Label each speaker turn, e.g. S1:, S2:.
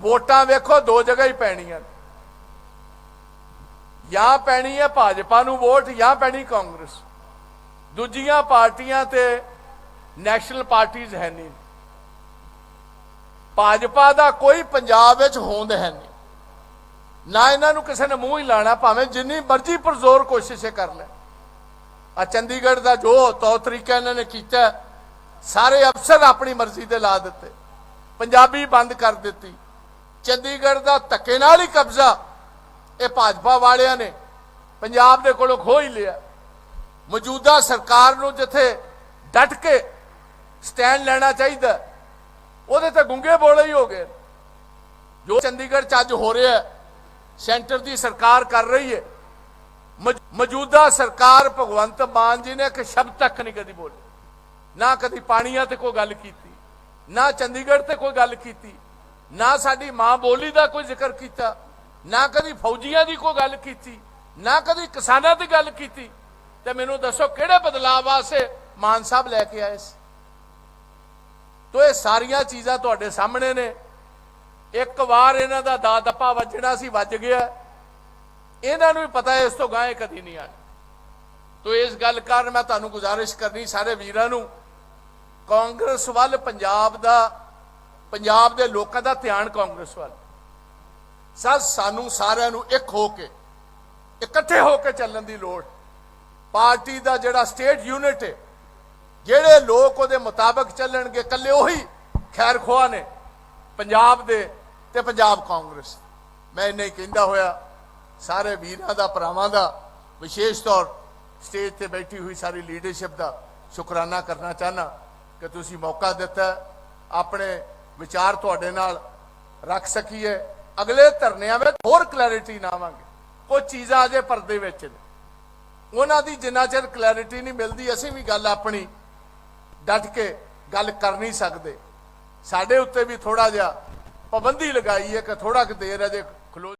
S1: ਵੋਟਾਂ ਵੇਖੋ, ਦੋ ਜਗ੍ਹਾ ਹੀ ਪੈਣੀਆਂ ਜਾਂ ਪੈਣੀ ਹੈ ਭਾਜਪਾ ਨੂੰ ਵੋਟ, ਜਾਂ ਪੈਣੀ ਕਾਂਗਰਸ। ਦੂਜੀਆਂ ਪਾਰਟੀਆਂ ਤੇ ਨੈਸ਼ਨਲ ਪਾਰਟੀਆਂ ਹੈ ਨਹੀਂ। ਭਾਜਪਾ ਦਾ ਕੋਈ ਪੰਜਾਬ ਵਿੱਚ ਹੋਂਦ ਹੈ ਨਹੀਂ। ਨਾ ਇਹਨਾਂ ਨੂੰ ਕਿਸੇ ਨੇ ਮੂੰਹ ਹੀ ਲਾਣਾ, ਭਾਵੇਂ ਜਿੰਨੀ ਮਰਜ਼ੀ ਪਰਜ਼ੋਰ ਕੋਸ਼ਿਸ਼ੇ ਕਰ ਲੈ। ਆ ਚੰਡੀਗੜ੍ਹ ਦਾ ਜੋ ਤੌਰ ਤਰੀਕਾ ਇਹਨਾਂ ਨੇ ਕੀਤਾ, ਸਾਰੇ ਅਫਸਰ ਆਪਣੀ ਮਰਜ਼ੀ ਦੇ ਲਾ ਦਿੱਤੇ। ਪੰਜਾਬੀ ਬੰਦ ਕਰ ਦਿੱਤੀ। ਚੰਡੀਗੜ੍ਹ ਦਾ ਧੱਕੇ ਨਾਲ ਹੀ ਕਬਜ਼ਾ ਇਹ ਭਾਜਪਾ ਵਾਲਿਆਂ ਨੇ, ਪੰਜਾਬ ਦੇ ਕੋਲੋਂ ਖੋਹ ਹੀ ਲਿਆ। ਮੌਜੂਦਾ ਸਰਕਾਰ ਨੂੰ ਜਿੱਥੇ ਡਟ ਕੇ ਸਟੈਂਡ ਲੈਣਾ ਚਾਹੀਦਾ, ਉਹਦੇ ਤੇ ਗੁੰਗੇ ਬੋਲੇ ਹੀ ਹੋ ਗਏ। ਜੋ ਚੰਡੀਗੜ੍ਹ ਚ ਅੱਜ ਹੋ ਰਿਹਾ ਸੈਂਟਰ ਦੀ ਸਰਕਾਰ ਕਰ ਰਹੀ ਹੈ। ਮੌਜੂਦਾ ਸਰਕਾਰ ਭਗਵੰਤ ਮਾਨ ਜੀ ਨੇ ਇੱਕ ਸ਼ਬਦ ਤੱਕ ਨਹੀਂ ਕਦੀ ਬੋਲੀ ਨਾ ਕਦੀ ਪਾਣੀਆਂ ਤੇ ਕੋਈ ਗੱਲ ਕੀਤੀ, ਨਾ ਚੰਡੀਗੜ੍ਹ ਤੇ ਕੋਈ ਗੱਲ ਕੀਤੀ। ਨਾ ਸਾਡੀ ਮਾਂ ਬੋਲੀ ਦਾ ਕੋਈ ਜ਼ਿਕਰ ਕੀਤਾ, ਨਾ ਕਦੀ ਫੌਜੀਆਂ ਦੀ ਕੋਈ ਗੱਲ ਕੀਤੀ, ਨਾ ਕਦੀ ਕਿਸਾਨਾਂ ਦੀ ਗੱਲ ਕੀਤੀ। ਤੇ ਮੈਨੂੰ ਦੱਸੋ ਕਿਹੜੇ ਬਦਲਾਅ ਵਾਸਤੇ ਮਾਨ ਸਾਹਿਬ ਲੈ ਕੇ ਆਏ ਸੀ? ਤੋ ਇਹ ਸਾਰੀਆਂ ਚੀਜ਼ਾਂ ਤੁਹਾਡੇ ਸਾਹਮਣੇ ਨੇ। ਇੱਕ ਵਾਰ ਇਹਨਾਂ ਦਾ ਦਾ ਦੱਪਾ ਵੱਜਣਾ ਸੀ, ਵੱਜ ਗਿਆ। ਇਹਨਾਂ ਨੂੰ ਵੀ ਪਤਾ ਹੈ ਇਸ ਤੋਂ ਗਾਂ ਇਹ ਕਦੀ ਨਹੀਂ ਆਣਾ ਤੋ ਇਸ ਗੱਲ ਕਾਰਨ ਮੈਂ ਤੁਹਾਨੂੰ ਗੁਜ਼ਾਰਿਸ਼ ਕਰਨੀ ਸਾਰੇ ਵੀਰਾਂ ਨੂੰ, ਕਾਂਗਰਸ ਵੱਲ ਪੰਜਾਬ ਦਾ ਪੰਜਾਬ ਦੇ ਲੋਕਾਂ ਦਾ ਧਿਆਨ ਕਾਂਗਰਸ ਵੱਲ। ਸਰ, ਸਾਨੂੰ ਸਾਰਿਆਂ ਨੂੰ ਇੱਕ ਹੋ ਕੇ, ਇਕੱਠੇ ਹੋ ਕੇ ਚੱਲਣ ਦੀ ਲੋੜ। ਪਾਰਟੀ ਦਾ ਜਿਹੜਾ ਸਟੇਟ ਯੂਨਿਟ ਹੈ, ਜਿਹੜੇ ਲੋਕ ਉਹਦੇ ਮੁਤਾਬਕ ਚੱਲਣਗੇ, ਇਕੱਲੇ ਉਹੀ ਖੈਰ ਖੋਆ ਨੇ, ਪੰਜਾਬ ਦੇ ਤੇ ਪੰਜਾਬ ਕਾਂਗਰਸ। ਮੈਂ ਇੰਨਾ ਹੀ ਕਹਿੰਦਾ ਹੋਇਆ, ਸਾਰੇ ਵੀਰਾਂ ਦਾ, ਭਰਾਵਾਂ ਦਾ, ਵਿਸ਼ੇਸ਼ ਤੌਰ ਸਟੇਜ ਤੇ ਬੈਠੀ ਹੋਈ ਸਾਰੀ ਲੀਡਰਸ਼ਿਪ ਦਾ ਸ਼ੁਕਰਾਨਾ ਕਰਨਾ ਚਾਹਨਾ ਕਿ ਤੁਸੀਂ ਮੌਕਾ ਦਿੱਤਾ, ਆਪਣੇ ਵਿਚਾਰ ਤੁਹਾਡੇ ਨਾਲ ਰੱਖ ਸਕੀਏ। ਅਗਲੇ ਧਰਨਿਆਂ ਵਿੱਚ ਹੋਰ ਕਲੈਰਿਟੀ ਨਾਵਾਂਗੇ। ਕੁਝ ਚੀਜ਼ਾਂ ਅਜੇ ਪਰਦੇ ਵਿੱਚ ਨੇ। ਉਹਨਾਂ ਦੀ ਜਿੰਨਾ ਚਿਰ ਕਲੈਰਿਟੀ ਨਹੀਂ ਮਿਲਦੀ, ਅਸੀਂ ਵੀ ਗੱਲ ਆਪਣੀ ਡਟ ਕੇ ਗੱਲ ਕਰ ਨਹੀਂ ਸਕਦੇ। ਸਾਡੇ ਉੱਤੇ ਵੀ ਥੋੜਾ ਜਿਹਾ ਪਾਬੰਦੀ ਲਗਾਈ ਹੈ ਕਿ ਥੋੜਾ ਕਿ ਦੇਰ ਅਜੇ ਖਲੋ